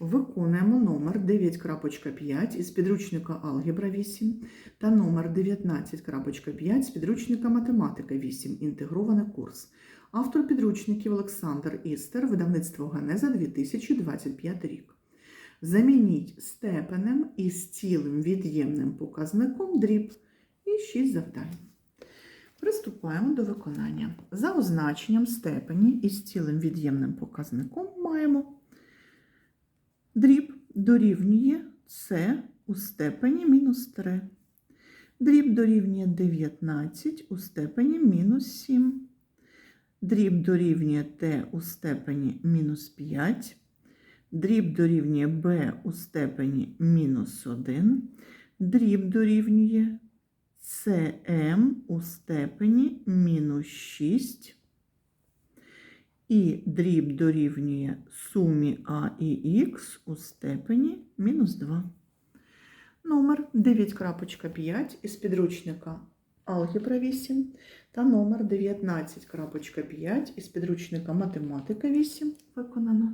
Виконуємо номер 9.5 із підручника Алгебра 8 та номер 19.5 з підручника Математика 8. Інтегрований курс. Автор підручників Олександр Істер, видавництво Генеза 2025 рік. Замініть степенем із цілим від'ємним показником дріб і 6 завдань. Приступаємо до виконання. За означенням степені із цілим від'ємним показником маємо дріб дорівнює С у степені мінус 3. Дріб дорівнює 19 у степені мінус 7. Дріб дорівнює Т у степені мінус 5. Дріб дорівнює b у степені мінус 1. Дріб дорівнює cm у степені мінус 6. І дріб дорівнює сумі а і х у степені мінус 2. Номер 9.5 із підручника Алгебра 8 та номер 19.5 із підручника Математика 8 виконано.